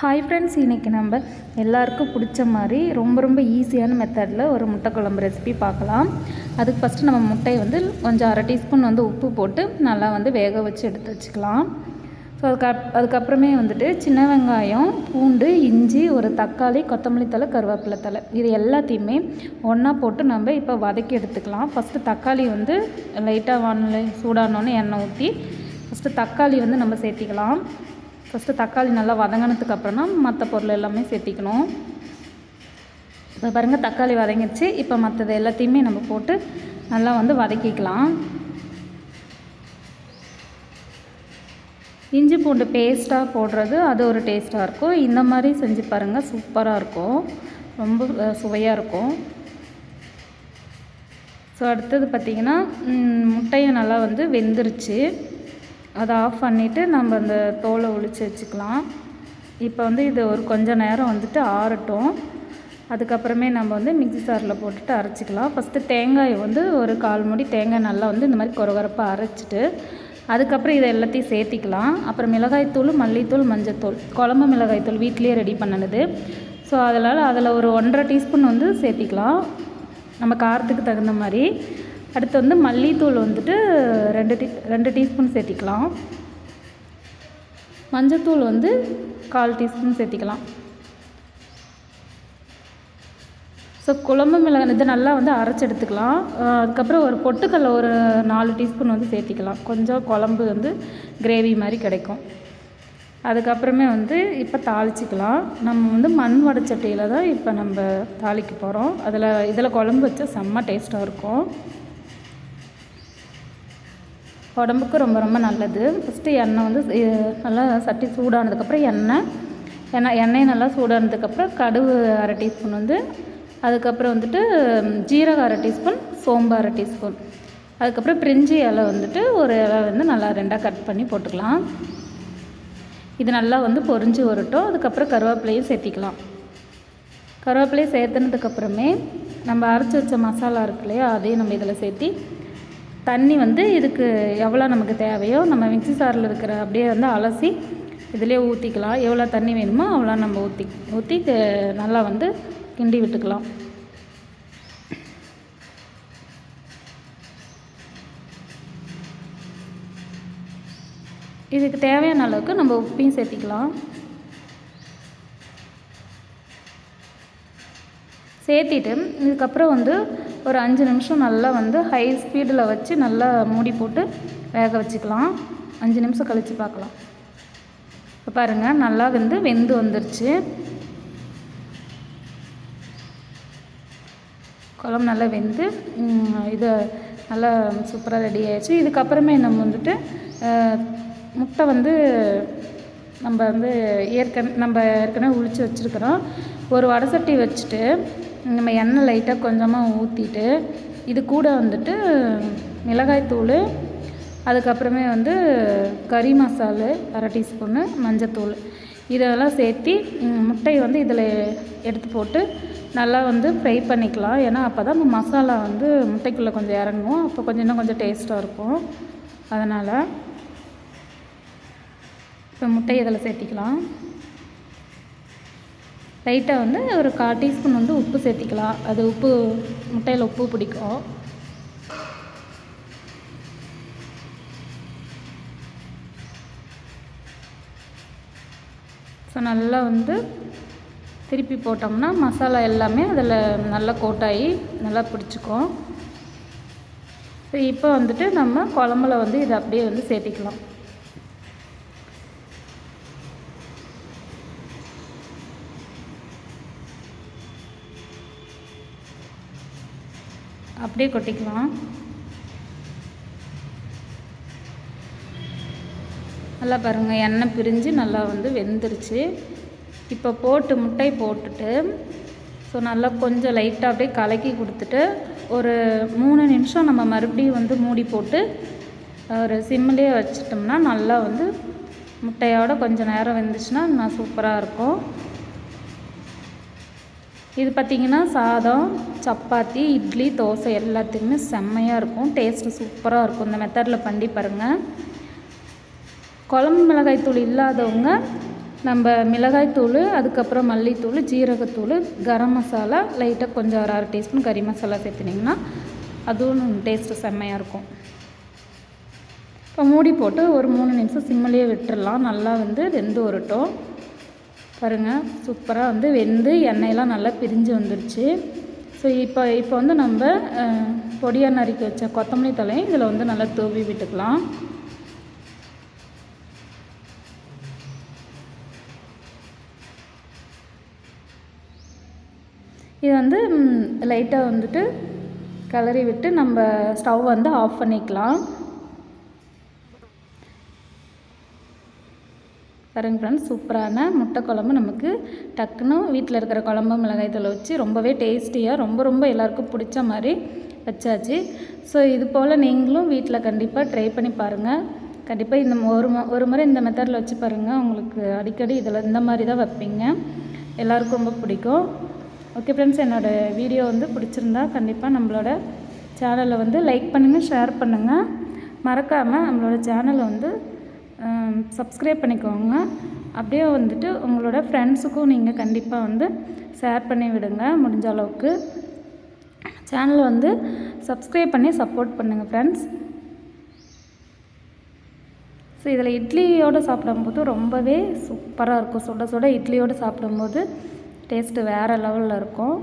Hi friends இன்றைக்கி நம்ம எல்லாருக்கும் பிடிச்ச மாதிரி ரொம்ப ரொம்ப ஈஸியான மெத்தடில் ஒரு முட்டை குழம்பு ரெசிபி பார்க்கலாம். அதுக்கு ஃபஸ்ட்டு நம்ம முட்டையை வந்து கொஞ்சம் அரை டீஸ்பூன் வந்து உப்பு போட்டு நல்லா வந்து வேக வச்சு எடுத்து வச்சுக்கலாம். ஸோ அதுக்கு அதுக்கப்புறமே வந்துட்டு சின்ன வெங்காயம் பூண்டு இஞ்சி ஒரு தக்காளி கொத்தமல்லி தழை கருவேப்பிலை தழை. இது எல்லாத்தையுமே ஒன்றா போட்டு நம்ம இப்போ வதக்கி எடுத்துக்கலாம். ஃபஸ்ட்டு தக்காளி வந்து லைட்டாக வானிலை சூடானோன்னு எண்ணெய் ஊற்றி ஃபஸ்ட்டு தக்காளி வந்து நம்ம சேர்த்திக்கலாம். ஃபஸ்ட்டு தக்காளி நல்லா வதங்கினதுக்கு அப்புறம்னா மற்ற பொருள் எல்லாமே சேர்த்திக்கணும். இப்போ பாருங்கள் தக்காளி வதங்கிடுச்சு. இப்போ மற்றது எல்லாத்தையுமே நம்ம போட்டு நல்லா வந்து வதக்கிக்கலாம். இஞ்சி பூண்டு பேஸ்ட்டாக போடுறது அது ஒரு டேஸ்ட்டாக இருக்கும். இந்த மாதிரி செஞ்சு பாருங்கள் சூப்பராக இருக்கும். ரொம்ப சுவையாக இருக்கும். ஸோ அடுத்தது பார்த்திங்கன்னா முட்டையும் நல்லா வந்து வெந்துருச்சு. அதை ஆஃப் பண்ணிவிட்டு நம்ம அந்த தோலை ஒழிச்சு வச்சுக்கலாம். இப்போ வந்து இது ஒரு கொஞ்ச நேரம் வந்துட்டு ஆறட்டும். அதுக்கப்புறமே நம்ம வந்து மிக்ஸி சாரில் போட்டுட்டு அரைச்சிக்கலாம். ஃபஸ்ட்டு தேங்காயை வந்து ஒரு கால் மூடி தேங்காய் நல்லா வந்து இந்த மாதிரி குறகுறப்பாக அரைச்சிட்டு அதுக்கப்புறம் இதை எல்லாத்தையும் சேர்த்திக்கலாம். அப்புறம் மிளகாய்த்தூள் மல்லித்தூள் மஞ்சத்தூள் குழம்பு மிளகாய்த்தூள் வீட்லேயே ரெடி பண்ணினது. ஸோ அதனால் அதில் ஒரு ஒன்றரை டீஸ்பூன் வந்து சேர்த்திக்கலாம். நம்ம காரத்துக்கு தகுந்த மாதிரி. அடுத்து வந்து மல்லித்தூள் வந்துட்டு ரெண்டு டீ ரெண்டு டீஸ்பூன் சேர்த்திக்கலாம். மஞ்சத்தூள் வந்து கால் டீஸ்பூன் சேர்த்திக்கலாம். ஸோ குழம்பு மிளகாய் இது நல்லா வந்து அரைச்சி எடுத்துக்கலாம். அதுக்கப்புறம் ஒரு பொட்டுக்கல்ல ஒரு நாலு டீஸ்பூன் வந்து சேர்த்திக்கலாம். கொஞ்சம் குழம்பு வந்து கிரேவி மாதிரி கிடைக்கும். அதுக்கப்புறமே வந்து இப்போ தாளிச்சிக்கலாம். நம்ம வந்து மண் வடச்சட்டியில் தான் இப்போ நம்ம தாளிக்க போகிறோம் அதில் இதில் குழம்பு வச்சா செம்ம டேஸ்ட்டாக இருக்கும். உடம்புக்கு ரொம்ப ரொம்ப நல்லது. ஃபஸ்ட்டு எண்ணெய் வந்து நல்லா சட்டி சூடானதுக்கப்புறம் எண்ணெய். எண்ணெய் எண்ணெய் நல்லா சூடானதுக்கப்புறம் கடுகு அரை டீஸ்பூன் வந்து அதுக்கப்புறம் வந்துட்டு ஜீரகம் அரை டீஸ்பூன் சோம்பு அரை டீஸ்பூன். அதுக்கப்புறம் பிரிஞ்சி இலை வந்துட்டு ஒரு இலை வந்து நல்லா ரெண்டாக கட் பண்ணி போட்டுக்கலாம். இது நல்லா வந்து பொறிஞ்சு வரட்டும். அதுக்கப்புறம் கருவேப்பிலையும் சேர்த்திக்கலாம். கருவேப்பிலையும் சேர்த்துனதுக்கப்புறமே நம்ம அரைச்சி வச்ச மசாலா இருக்கு இல்லையா அதையும் நம்ம இதில் சேர்த்தி தண்ணி வந்து இதுக்கு எவ்வளோ நமக்கு தேவையோ நம்ம மிக்ஸி சாரில் இருக்கிற அப்படியே வந்து அலசி இதிலே ஊற்றிக்கலாம் எவ்வளோ தண்ணி வேணுமோ அவ்வளோ நம்ம ஊற்றி ஊற்றி நல்லா வந்து கிண்டி விட்டுக்கலாம். இதுக்கு தேவையான அளவுக்கு நம்ம உப்பையும் சேர்த்திக்கலாம். சேர்த்திட்டு இதுக்கப்புறம் வந்து ஒரு அஞ்சு நிமிஷம் நல்லா வந்து ஹை ஸ்பீடில் வச்சு நல்லா மூடி போட்டு வேக வச்சுக்கலாம். அஞ்சு நிமிஷம் கழித்து பார்க்கலாம். இப்போ பாருங்கள் நல்லா வந்து வெந்து வந்துருச்சு. குழம்பு நல்லா வெந்து இதை இது நல்லா சூப்பராக ரெடி ஆயிடுச்சு. இதுக்கப்புறமே நம்ம வந்துட்டு முட்டை வந்து நம்ம வந்து ஏற்கனவே நம்ம ஏற்கனவே உளிச்சு வச்சுருக்கிறோம். ஒரு வடை சட்டி வச்சுட்டு நம்ம எண்ணெய் லைட்டாக கொஞ்சமாக ஊற்றிட்டு இது கூட வந்துட்டு மிளகாய்த்தூள் அதுக்கப்புறமே வந்து கறி மசாலு அரை டீஸ்பூனு மஞ்சத்தூள். இதெல்லாம் சேர்த்தி முட்டையை வந்து இதில் எடுத்து போட்டு நல்லா வந்து ஃப்ரை பண்ணிக்கலாம். ஏன்னா அப்போ தான் அந்த மசாலா வந்து முட்டைக்குள்ளே கொஞ்சம் இறங்கும். அப்போ கொஞ்சம் இன்னும் கொஞ்சம் டேஸ்ட்டாக இருக்கும். அதனால் இப்போ முட்டையை இதில் சேர்த்திக்கலாம். லைட்டாக வந்து ஒரு கால் டீஸ்பூன் வந்து உப்பு சேர்த்திக்கலாம். அது உப்பு முட்டையில் உப்பு பிடிக்கும். ஸோ நல்லா வந்து திருப்பி போட்டோம்னா மசாலா எல்லாமே அதில் நல்லா கோட்டாகி நல்லா பிடிச்சிக்கும். ஸோ இப்போ வந்துட்டு நம்ம குழம்புல வந்து இதை அப்படியே வந்து சேர்த்திக்கலாம். அப்படியே கொட்டிக்கலாம். நல்லா பாருங்கள் எண்ணெய் பிரிஞ்சு நல்லா வந்து வெந்துருச்சு. இப்போ போட்டு முட்டை போட்டுட்டு ஸோ நல்லா கொஞ்சம் லைட்டாக அப்படியே கலக்கி கொடுத்துட்டு ஒரு மூணு நிமிஷம் நம்ம மறுபடியும் வந்து மூடி போட்டு ஒரு சிம்மிலே வச்சிட்டோம்னா நல்லா வந்து முட்டையோட கொஞ்சம் நேரம் வெந்துச்சுன்னா நான் சூப்பராக இருக்கும். இது பார்த்திங்கன்னா சாதம் சப்பாத்தி இட்லி தோசை எல்லாத்துக்குமே செம்மையாக இருக்கும். டேஸ்ட்டு சூப்பராக இருக்கும். இந்த மெத்தடில் பண்ணி பாருங்கள் குழம்பு மிளகாய் தூள் இல்லாதவங்க நம்ம மிளகாய்த்தூள் அதுக்கப்புறம் மல்லித்தூள் ஜீரகத்தூள் கரம் மசாலா லைட்டாக கொஞ்சம் ஒரு அரை டீஸ்பூன் கறி மசாலா சேர்த்துனிங்கன்னா அதுவும் டேஸ்ட்டு செம்மையாக இருக்கும். இப்போ மூடி போட்டு ஒரு மூணு நிமிஷம் சிம்மிலேயே விட்டுடலாம் நல்லா வந்து வெந்து வரட்டும். பாருங்கள் சூப்பராக வந்து வெந்து எண்ணெயெல்லாம் நல்லா பிரிஞ்சு வந்துருச்சு. ஸோ இப்போ இப்போ வந்து நம்ம பொடியாக நறுக்கி வச்ச கொத்தமல்லி தலையும் இதில் வந்து நல்லா தூவி விட்டுக்கலாம். இது வந்து லைட்டாக வந்துட்டு கிளறி விட்டு நம்ம ஸ்டவ் வந்து ஆஃப் பண்ணிக்கலாம். பாருங்க ஃப்ரெண்ட்ஸ் சூப்பரான முட்டை குழம்பு நமக்கு டக்குன்னு வீட்டில் இருக்கிற குழம்பு மிளகாய் தூளை வச்சு ரொம்பவே டேஸ்டியாக ரொம்ப ரொம்ப எல்லாருக்கும் பிடிச்ச மாதிரி வச்சாச்சு. ஸோ இது போல் நீங்களும் வீட்டில் கண்டிப்பாக ட்ரை பண்ணி பாருங்கள் கண்டிப்பாக இந்த ஒரு ஒரு முறை இந்த மெத்தடில் வச்சு பாருங்கள் உங்களுக்கு அடிக்கடி இதில் இந்த மாதிரி தான் வைப்பீங்க. எல்லாருக்கும் ரொம்ப பிடிக்கும். ஓகே ஃப்ரெண்ட்ஸ் என்னோடய வீடியோ வந்து பிடிச்சிருந்தா கண்டிப்பாக நம்மளோட சேனலை வந்து லைக் பண்ணுங்கள் ஷேர் பண்ணுங்கள் மறக்காமல் நம்மளோட சேனலை வந்து சப்ஸ்கிரைப் பண்ணிக்கோங்க. அப்படியே வந்துட்டு உங்களோட ஃப்ரெண்ட்ஸுக்கும் நீங்கள் கண்டிப்பாக வந்து ஷேர் பண்ணி விடுங்க முடிஞ்ச அளவுக்கு. சேனலை வந்து சப்ஸ்கிரைப் பண்ணி சப்போர்ட் பண்ணுங்கள் ஃப்ரெண்ட்ஸ் ஸோ இதில் இட்லியோடு சாப்பிடும்போது ரொம்பவே சூப்பராக இருக்கும். சுட சுட இட்லியோடு சாப்பிடும்போது டேஸ்ட்டு வேறு லெவலில் இருக்கும்.